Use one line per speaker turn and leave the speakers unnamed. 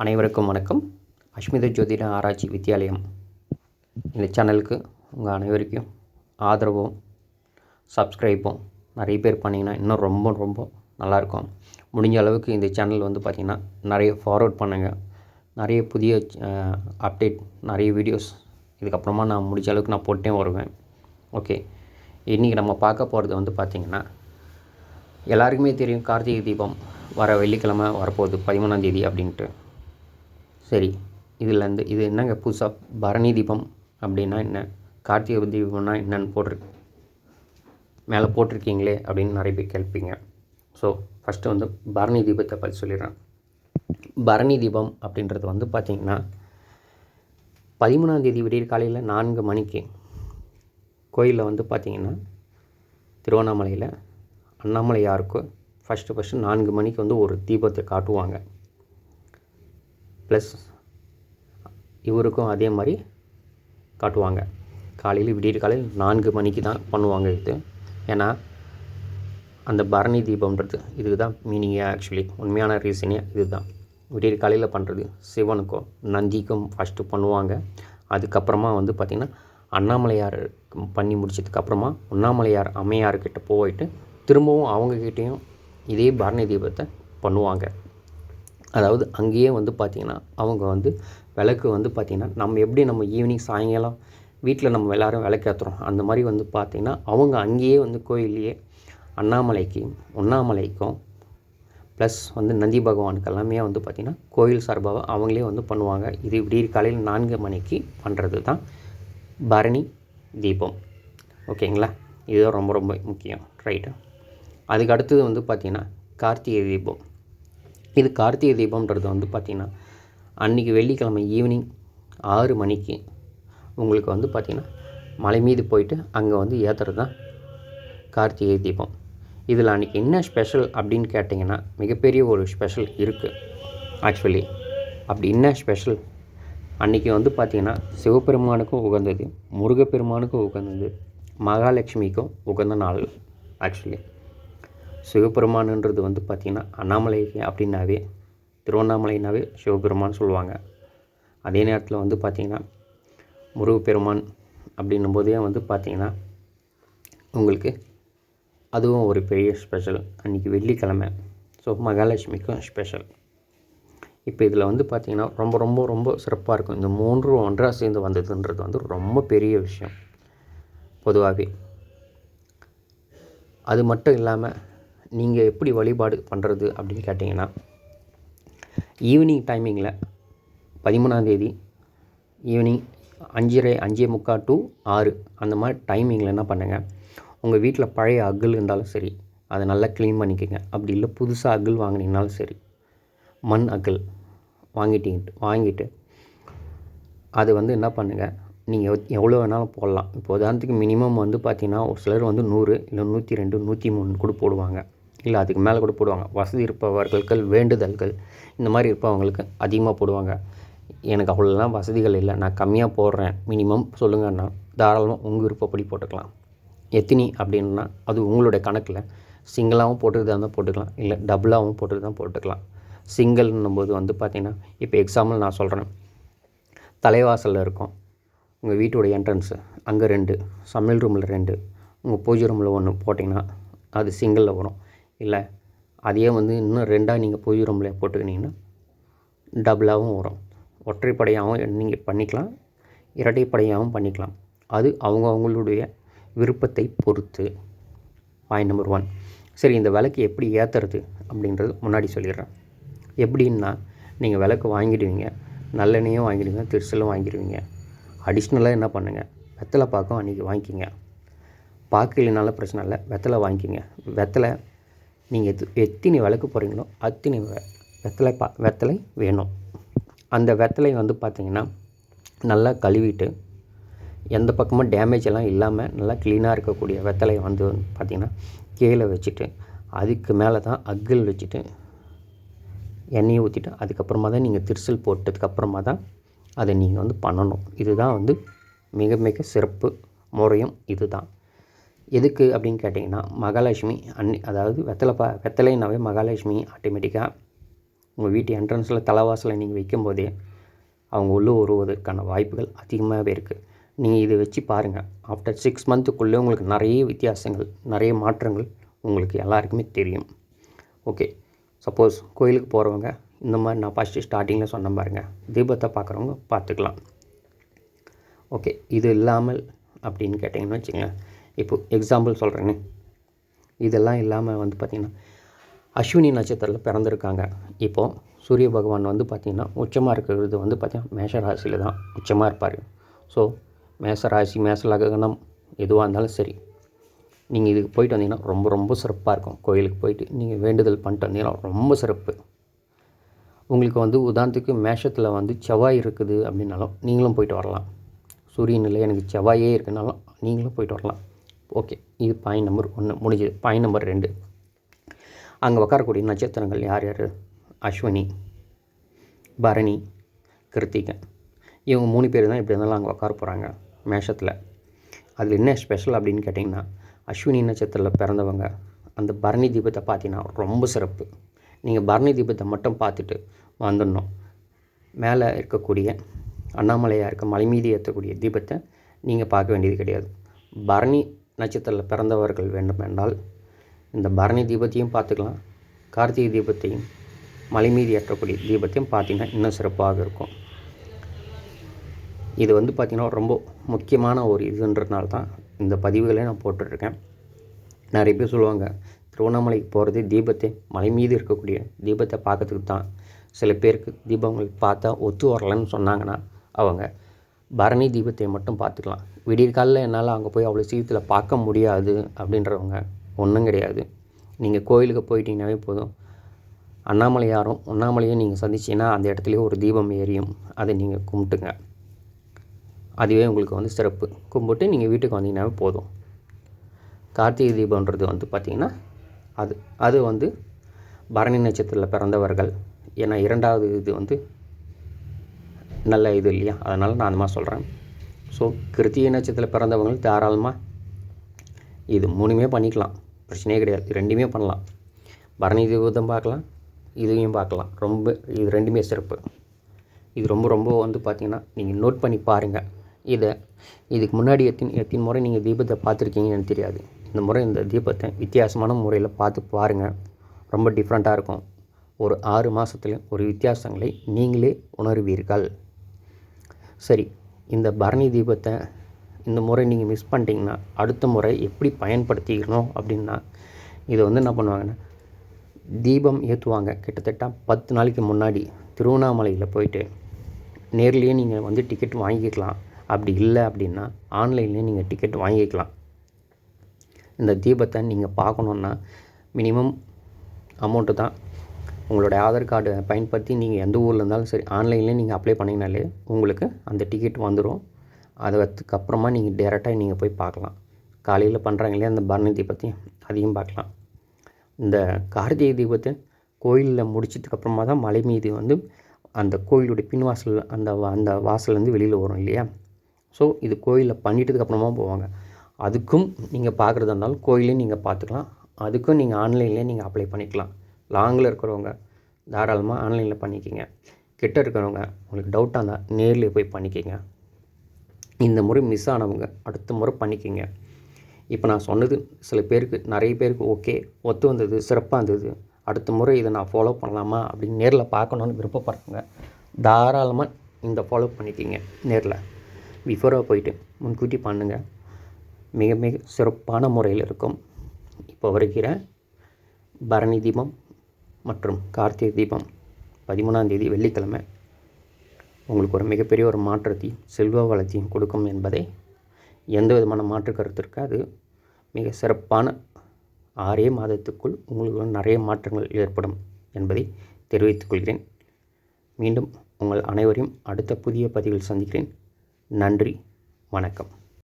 அனைவருக்கும் வணக்கம். அஸ்மித ஜோதிட ஆராய்ச்சி வித்யாலயம் இந்த சேனலுக்கு உங்கள் அனைவருக்கும் ஆதரவும் சப்ஸ்கிரைப்பும் நிறைய பேர் பண்ணிங்கன்னா இன்னும் ரொம்ப ரொம்ப நல்லாயிருக்கும். முடிஞ்ச அளவுக்கு இந்த சேனல் வந்து பார்த்திங்கன்னா நிறைய ஃபார்வர்ட் பண்ணுங்கள் நிறைய புதிய அப்டேட் நிறைய வீடியோஸ் இதுக்கப்புறமா நான் முடிஞ்ச அளவுக்கு நான் போட்டே வருவேன். ஓகே இன்றைக்கி நம்ம பார்க்க போகிறது வந்து பார்த்திங்கன்னா எல்லாருக்குமே தெரியும் கார்த்திகை தீபம் வர வெள்ளிக்கிழமை வரப்போகுது பதிமூணாந்தேதி அப்படின்ட்டு. சரி இதுலேருந்து இது என்னங்க புதுசாக பரணி தீபம் அப்படின்னா என்ன? கார்த்திகை தீபம்னா என்னன்னு போட்டிருக்கு மேலே போட்டிருக்கீங்களே அப்படின்னு நிறைய பேர் கேட்பீங்க. ஸோ ஃபஸ்ட்டு வந்து பரணி தீபத்தை பற்றி சொல்லிடுறேன். பரணி தீபம் அப்படின்றது வந்து பார்த்திங்கன்னா பதிமூணாந்தேதி தேதி காலையில் நான்கு மணிக்கு கோயிலில் வந்து பார்த்திங்கன்னா திருவண்ணாமலையில் அண்ணாமலையாருக்கு ஃபஸ்ட்டு ஃபஸ்ட்டு நான்கு மணிக்கு வந்து ஒரு தீபத்தை காட்டுவாங்க. ப்ளஸ் இவருக்கும் அதே மாதிரி காட்டுவாங்க. காலையில் விடியற் காலையில் நான்கு மணிக்கு தான் பண்ணுவாங்க இது ஏன்னா அந்த பரணி தீபம்ன்றது இதுக்கு தான் மீனிங்கே ஆக்சுவலி உண்மையான ரீசனே இதுதான். விடியற் காலையில் பண்ணுறது சிவனுக்கும் நந்திக்கும் ஃபஸ்ட்டு பண்ணுவாங்க. அதுக்கப்புறமா வந்து பார்த்திங்கன்னா அண்ணாமலையார் பண்ணி முடிச்சதுக்கப்புறமா உண்ணாமலையார் அம்மையார்கிட்ட போயிட்டு திரும்பவும் அவங்கக்கிட்டேயும் இதே பரணி தீபத்தை பண்ணுவாங்க. அதாவது அங்கேயே வந்து பார்த்திங்கன்னா அவங்க வந்து விளக்கு வந்து பார்த்திங்கன்னா நம்ம எப்படி நம்ம ஈவினிங் சாயங்காலம் வீட்டில் நம்ம எல்லோரும் விளக்கேற்றுறோம் அந்த மாதிரி வந்து பார்த்திங்கன்னா அவங்க அங்கேயே வந்து கோயில்லையே அண்ணாமலைக்கு உண்ணாமலைக்கும் ப்ளஸ் வந்து நந்தி பகவானுக்கு எல்லாமே வந்து பார்த்திங்கன்னா கோயில் சார்பாக அவங்களே வந்து பண்ணுவாங்க. இது இப்படி காலையில் நான்கு மணிக்கு பண்ணுறது தான் பரணி தீபம். ஓகேங்களா? இதுதான் ரொம்ப ரொம்ப முக்கியம். ரைட்டு அதுக்கு அடுத்தது வந்து பார்த்திங்கன்னா கார்த்திகை தீபம். இது கார்த்திகை தீபம்ன்றது வந்து பார்த்திங்கன்னா அன்றைக்கி வெள்ளிக்கிழமை ஈவினிங் ஆறு மணிக்கு உங்களுக்கு வந்து பார்த்திங்கன்னா மலை மீது போயிட்டு அங்கே வந்து ஏற்றுறது தான் கார்த்திகை தீபம். இதில் அன்றைக்கி என்ன ஸ்பெஷல் அப்படின்னு கேட்டிங்கன்னா மிகப்பெரிய ஒரு ஸ்பெஷல் இருக்குது ஆக்சுவலி அப்படி என்ன ஸ்பெஷல் அன்றைக்கி வந்து பார்த்திங்கன்னா சிவபெருமானுக்கும் உகந்தது முருகப்பெருமானுக்கும் உகந்தது மகாலட்சுமிக்கும் உகந்த நாள். ஆக்சுவலி சிவபெருமானுன்றது வந்து பார்த்திங்கன்னா அண்ணாமலை அப்படின்னாவே திருவண்ணாமலைனாவே சிவபெருமான் சொல்லுவாங்க. அதே நேரத்தில் வந்து பார்த்திங்கன்னா முருகப்பெருமான் அப்படின்னும் போதே வந்து பார்த்திங்கன்னா உங்களுக்கு அதுவும் ஒரு பெரிய ஸ்பெஷல் அன்றைக்கி வெள்ளிக்கிழமை. ஸோ மகாலட்சுமிக்கும் ஸ்பெஷல் இப்போ இதில் வந்து பார்த்திங்கன்னா ரொம்ப ரொம்ப ரொம்ப சிறப்பாக இருக்கும். இந்த மூன்று ஒன்றாக சேர்ந்து வந்ததுன்றது வந்து ரொம்ப பெரிய விஷயம். பொதுவாகவே. அது மட்டும் இல்லாமல் நீங்கள் எப்படி வழிபாடு பண்ணுறது அப்படின்னு கேட்டிங்கன்னா ஈவினிங் டைமிங்கில் பதிமூணாந்தேதி ஈவினிங் அஞ்சரை அஞ்சே முக்கால் டு ஆறு அந்த மாதிரி டைமிங்கில் என்ன பண்ணுங்கள் உங்கள் வீட்டில் பழைய அகல் இருந்தாலும் சரி அதை நல்லா க்ளீன் பண்ணிக்கோங்க. அப்படி இல்லை புதுசாக அகல் வாங்கினீங்கனாலும் சரி மண் அகல் வாங்கிட்டீங்க வாங்கிட்டு அது வந்து என்ன பண்ணுங்கள் நீங்கள் எவ்வளோ வேணாலும் போடலாம். இப்போ உதாரணத்துக்கு மினிமம் வந்து பார்த்தீங்கன்னா ஒரு சிலர் வந்து நூறு இல்லை நூற்றி ரெண்டு நூற்றி மூணு கூட போடுவாங்க. இல்லை அதுக்கு மேலே கூட போடுவாங்க. வசதி இருப்பவர்களுக்கு வேண்டுதல்கள் இந்த மாதிரி இருப்பவங்களுக்கு அதிகமாக போடுவாங்க. எனக்கு அவ்வளோலாம் வசதிகள் இல்லை. நான் கம்மியாக போடுறேன். மினிமம் சொல்லுங்கன்னா தாராளமாக உங்கள் விருப்பப்படி போட்டுக்கலாம். எத்தினி அப்படின்னா அது உங்களுடைய கணக்கில். சிங்கிளாகவும் போட்டுட்டு இருந்தால் போட்டுக்கலாம். இல்லை டபுளாகவும் போட்டுட்டு தான் போட்டுக்கலாம். சிங்கிள்னும் போது வந்து பார்த்திங்கன்னா இப்போ எக்ஸாம்பிள் நான் சொல்கிறேன் தலைவாசலில் இருக்கும். உங்கள் வீட்டோடைய என்ட்ரன்ஸு அங்கே ரெண்டு. சமையல் ரூமில் ரெண்டு. உங்கள் பூஜை ரூமில் ஒன்று போட்டிங்கன்னா அது சிங்கிளில் வரும். இல்லை அதையே வந்து இன்னும் ரெண்டாக நீங்கள் பொய் ரூமில் போட்டுக்கினீங்கன்னா டபுளாகவும் வரும். ஒற்றைப்படையாகவும் நீங்கள் பண்ணிக்கலாம் இரட்டைப்படையாகவும் பண்ணிக்கலாம். அது அவங்க அவங்களுடைய விருப்பத்தை பொறுத்து. பாயிண்ட் நம்பர் ஒன் சரி இந்த விளக்கு எப்படி ஏற்றுறது அப்படின்றது முன்னாடி சொல்லிடுறேன். எப்படின்னா நீங்கள் விளக்கு வாங்கிடுவீங்க நல்லெண்ணையும் வாங்கிடுவீங்க திருசலும் வாங்கிடுவீங்க. அடிஷ்னலாக என்ன பண்ணுங்கள் வெத்தலை பாக்கம் அன்றைக்கி வாங்கிக்கிங்க. பாக்கு இல்லைனாலும் பிரச்சனை இல்லை வெத்தலை வாங்கிக்கிங்க. வெத்தலை நீங்கள் எது எத்தனை விளக்கு போகிறீங்களோ அத்தனை வெத்தலை பா வெத்தலை வேணும். அந்த வெத்தலை வந்து பார்த்திங்கன்னா நல்லா கழுவிட்டு எந்த பக்கமும் டேமேஜ் எல்லாம் இல்லாமல் நல்லா க்ளீனாக இருக்கக்கூடிய வெத்தலையை வந்து பார்த்திங்கன்னா கீழே வச்சுட்டு அதுக்கு மேலே தான் அக்கல் வச்சுட்டு எண்ணெயை ஊற்றிட்டு அதுக்கப்புறமா தான் நீங்கள் திருசல் போட்டதுக்கப்புறமா தான் அதை நீங்கள் வந்து பண்ணணும். இதுதான் வந்து மிக மிக சிறப்பு முறையும் இதுதான். எதுக்கு அப்படின்னு கேட்டிங்கன்னா மகாலட்சுமி அன்னி அதாவது வெத்தலை பா வெத்தலைனாவே மகாலட்சுமி ஆட்டோமேட்டிக்காக உங்கள் வீட்டு என்ட்ரன்ஸில் தலைவாசலை நீங்கள் வைக்கும்போதே அவங்க உள்ளே வருவதற்கான வாய்ப்புகள் அதிகமாகவே இருக்குது நீங்கள் இதை வச்சு பாருங்கள் ஆஃப்டர் சிக்ஸ் மந்த்துக்குள்ளே உங்களுக்கு நிறைய வித்தியாசங்கள் நிறைய மாற்றங்கள் உங்களுக்கு எல்லாருக்குமே தெரியும். ஓகே சப்போஸ் கோயிலுக்கு போகிறவங்க இந்த மாதிரி நான் ஃபஸ்ட்டு ஸ்டார்டிங்கில் சொன்ன பாருங்கள் தீபத்தை பார்க்குறவங்க பார்த்துக்கலாம். ஓகே இது இல்லாமல் அப்படின்னு கேட்டிங்கன்னு வச்சுக்கோங்க. இப்போது எக்ஸாம்பிள் சொல்கிறேன்னு இதெல்லாம் இல்லாமல் வந்து பார்த்திங்கன்னா அஸ்வினி நட்சத்திரத்தில் பிறந்திருக்காங்க. இப்போது சூரிய பகவான் வந்து பார்த்திங்கன்னா உச்சமாக இருக்கிறது வந்து பார்த்திங்கன்னா மேஷராசியில் தான் உச்சமாக இருப்பார். ஸோ மேச ராசி எதுவாக இருந்தாலும் சரி நீங்கள் இதுக்கு போயிட்டு வந்தீங்கன்னா ரொம்ப ரொம்ப சிறப்பாக இருக்கும். கோயிலுக்கு போயிட்டு நீங்கள் வேண்டுதல் பண்ணிட்டு வந்தீங்கன்னா ரொம்ப சிறப்பு. உங்களுக்கு வந்து உதாரணத்துக்கு மேஷத்தில் வந்து செவ்வாய் இருக்குது அப்படின்னாலும் நீங்களும் போயிட்டு வரலாம். சூரியன் எனக்கு செவ்வாயே இருக்குனாலும் நீங்களும் போயிட்டு வரலாம். ஓகே இது பாயிண்ட் நம்பர் ஒன்று முடிஞ்சது. பாயிண்ட் நம்பர் ரெண்டு. அங்கே உட்காரக்கூடிய நட்சத்திரங்கள் யார் யார்? அஸ்வினி பரணி கிருத்திகை. இவங்க மூணு பேர் தான் இப்படி இருந்தாலும் அங்கே உட்கார போகிறாங்க மேஷத்தில். அதில் என்ன ஸ்பெஷல் அப்படின்னு கேட்டிங்கன்னா அஸ்வினி நட்சத்திரத்தில் பிறந்தவங்க அந்த பரணி தீபத்தை பார்த்தீங்கன்னா ரொம்ப சிறப்பு. நீங்கள் பரணி தீபத்தை மட்டும் பார்த்துட்டு வந்துடணும். மேலே இருக்கக்கூடிய அண்ணாமலையாக இருக்க மலை மீது ஏற்றக்கூடிய தீபத்தை நீங்கள் பார்க்க வேண்டியது கிடையாது. பரணி நட்சத்திரத்தில் பிறந்தவர்கள் வேண்டுமென்றால் இந்த பரணி தீபத்தையும் பார்த்துக்கலாம். கார்த்திகை தீபத்தையும் மலை மீது ஏற்றக்கூடிய தீபத்தையும் பார்த்தீங்கன்னா இன்னும் சிறப்பாக இருக்கும். இது வந்து பார்த்திங்கன்னா ரொம்ப முக்கியமான ஒரு இதுன்றதுனால தான் இந்த பதிவுகளை நான் போட்டுட்ருக்கேன். நிறைய பேர் சொல்லுவாங்க திருவண்ணாமலைக்கு போகிறது தீபத்தை மலை மீது இருக்கக்கூடிய தீபத்தை பார்க்கறதுக்கு தான். சில பேருக்கு தீபங்கள் பார்த்தா ஒத்து வரலன்னு சொன்னாங்கன்னா அவங்க பரணி தீபத்தை மட்டும் பார்த்துக்கலாம். விடியற்காலில் என்னால் அங்கே போய் அவ்வளோ சீக்கிரத்தில் பார்க்க முடியாது அப்படின்றவங்க ஒன்றும் கிடையாது. நீங்கள் கோயிலுக்கு போயிட்டீங்கனாவே போதும். அண்ணாமலையாரும் உண்ணாமலையும் நீங்கள் சந்திச்சிங்கன்னா அந்த இடத்துலையே ஒரு தீபம் எரியும் அதை நீங்கள் கும்பிட்டுங்க. அதுவே உங்களுக்கு வந்து சிறப்பு. கும்பிட்டு நீங்கள் வீட்டுக்கு வந்தீங்கன்னாவே போதும். கார்த்திகை தீபன்றது வந்து பார்த்திங்கன்னா அது அது வந்து பரணி நட்சத்திரத்தில் பிறந்தவர்கள். ஏன்னா இரண்டாவது இது வந்து நல்ல இது இல்லையா? அதனால் நான் அந்த மாதிரி சொல்கிறேன் ஸோ கிருத்திய நட்சத்திரத்தில் பிறந்தவங்க தாராளமாக இது மூணுமே பண்ணிக்கலாம். பிரச்சனையே கிடையாது. ரெண்டுமே பண்ணலாம். பரணி தீபத்தம் பார்க்கலாம். இதையும் பார்க்கலாம். ரொம்ப இது ரெண்டுமே சிறப்பு. இது ரொம்ப ரொம்ப வந்து பார்த்திங்கன்னா நீங்கள் நோட் பண்ணி பாருங்கள் இதை இதுக்கு முன்னாடி எத்தின் எத்தனை முறை நீங்கள் தீபத்தை பார்த்துருக்கீங்கன்னு தெரியாது. இந்த முறை இந்த தீபத்தை வித்தியாசமான முறையில் பார்த்து பாருங்கள் ரொம்ப டிஃப்ரெண்ட்டாக இருக்கும். ஒரு ஆறு மாதத்துல ஒரு வித்தியாசங்களை நீங்களே உணர்வீர்கள். சரி. இந்த பரணி தீபத்தை இந்த முறை நீங்கள் மிஸ் பண்ணிட்டீங்கன்னா அடுத்த முறை எப்படி பயன்படுத்திக்கணும் அப்படின்னா இதை வந்து என்ன பண்ணுவாங்கன்னா தீபம் ஏற்றுவாங்க கிட்டத்தட்ட பத்து நாளைக்கு முன்னாடி திருவண்ணாமலையில் போயிட்டு நேர்லேயே நீங்கள் வந்து டிக்கெட் வாங்கிக்கலாம். அப்படி இல்லை அப்படின்னா ஆன்லைன்லேயே நீங்கள் டிக்கெட் வாங்கிக்கலாம். இந்த தீபத்தை நீங்கள் பார்க்கணுன்னா மினிமம் அமௌண்ட்டு தான் உங்களுடைய ஆதார் கார்டை பயன்படுத்தி நீங்கள் எந்த ஊரில் இருந்தாலும் சரி ஆன்லைன்லேயே நீங்கள் அப்ளை பண்ணிங்கனாலே உங்களுக்கு அந்த டிக்கெட் வந்துடும் அதுக்கப்புறமா நீங்கள் டேரெக்டாக நீங்கள் போய் பார்க்கலாம். காலையில் பண்ணுறாங்க இல்லையா அந்த பரணி தீபத்தை அதையும் பார்க்கலாம். இந்த கார்த்திகை தீபத்தை கோயிலில் முடிச்சதுக்கப்புறமா தான் மலை மீது வந்து அந்த கோயிலுடைய பின்வாசல் அந்த அந்த வாசல்லேருந்து வெளியில் வரும் இல்லையா? ஸோ இது கோயிலில் பண்ணிட்டதுக்கப்புறமா போவாங்க. அதுக்கும் நீங்கள் பார்க்குறதா இருந்தாலும் கோயிலையும் நீங்கள் பார்த்துக்கலாம். அதுக்கும் நீங்கள் ஆன்லைன்லேயே நீங்கள் அப்ளை பண்ணிக்கலாம். லாங்கில் இருக்கிறவங்க தாராளமாக ஆன்லைனில் பண்ணிக்கிங்க. கிட்ட இருக்கிறவங்க உங்களுக்கு டவுட்டாக இருந்தால் நேரில் போய் பண்ணிக்கிங்க. இந்த முறை மிஸ் ஆனவங்க அடுத்த முறை பண்ணிக்கிங்க. இப்போ நான் சொன்னது சில பேருக்கு நிறைய பேருக்கு ஓகே ஒத்து வந்தது சிறப்பாக இருந்தது. அடுத்த முறை இதை நான் ஃபாலோ பண்ணலாமா அப்படின்னு நேரில் பார்க்கணுன்னு விருப்பப்படுறவங்க தாராளமாக இந்த ஃபாலோ பண்ணிக்கிங்க நேரில். பிஃபோராக போயிட்டு முன்கூட்டி பண்ணுங்கள் மிக மிக சிறப்பான முறையில் இருக்கும். இப்போ வருகிற பரணி தீபம் மற்றும் கார்த்திகை தீபம் பதிமூணாம் தேதி வெள்ளிக்கிழமை உங்களுக்கு ஒரு மிகப்பெரிய ஒரு மாற்றத்தையும் செல்வ வளத்தையும் கொடுக்கும் என்பதை எந்த விதமான மாற்று கருத்திற்கு அது மிக சிறப்பான ஆறே மாதத்துக்குள் உங்களுக்கு நிறைய மாற்றங்கள் ஏற்படும் என்பதை தெரிவித்துக் கொள்கிறேன். மீண்டும் உங்கள் அனைவரையும் அடுத்த புதிய பதிவில் சந்திக்கிறேன். நன்றி. வணக்கம்.